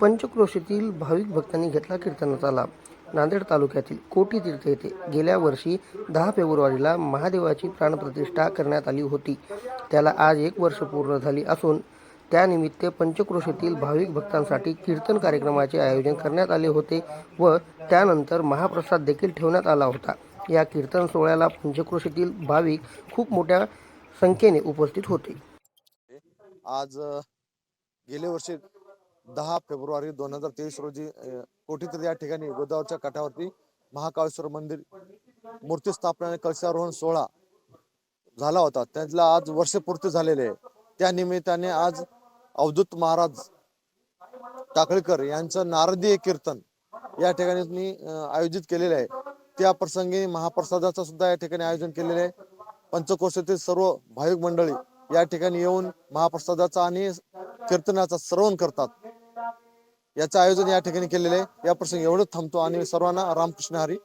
पंचक्रोशीतील भाविक भक्तांनी घेतला कीर्तनाचा लाभ. नांदेड तालुक्यातील कोटी तीर्थ येथे गेल्या वर्षी दहा फेब्रुवारीला महादेवाची प्राणप्रतिष्ठा करण्यात आली होती. त्याला आज एक वर्ष पूर्ण झाली असून त्यानिमित्त पंचक्रोशीतील भाविक भक्तांसाठी कीर्तन कार्यक्रमाचे आयोजन करण्यात आले होते व त्यानंतर महाप्रसाद देखील ठेवण्यात आला होता. या कीर्तन सोहळ्याला पंचक्रोशीतील भाविक खूप मोठ्या संख्येने उपस्थित होते. आज गेल्या वर्षी दहा फेब्रुवारी दोन हजार तेवीस रोजी कोठीतरी या ठिकाणी गोदावरच्या काठावरती महाकाळेश्वर मंदिर मूर्ती स्थापना आणि कलशारोहण सोहळा झाला होता. त्यातला आज वर्षपूर्ती झालेले आहे. त्या निमित्ताने आज अवधूत महाराज टाकळकर यांचं नारदीय कीर्तन या ठिकाणी मी आयोजित केलेले आहे. त्या प्रसंगी महाप्रसादाचं सुद्धा या ठिकाणी आयोजन केलेले आहे. पंचकोशातील सर्व भाविक मंडळी या ठिकाणी येऊन महाप्रसादाचा आणि कीर्तनाचा श्रवण करतात. याचं आयोजन या ठिकाणी केलेलं आहे. या प्रसंगी एवढंच थांबतो आणि सर्वांना रामकृष्ण हरी.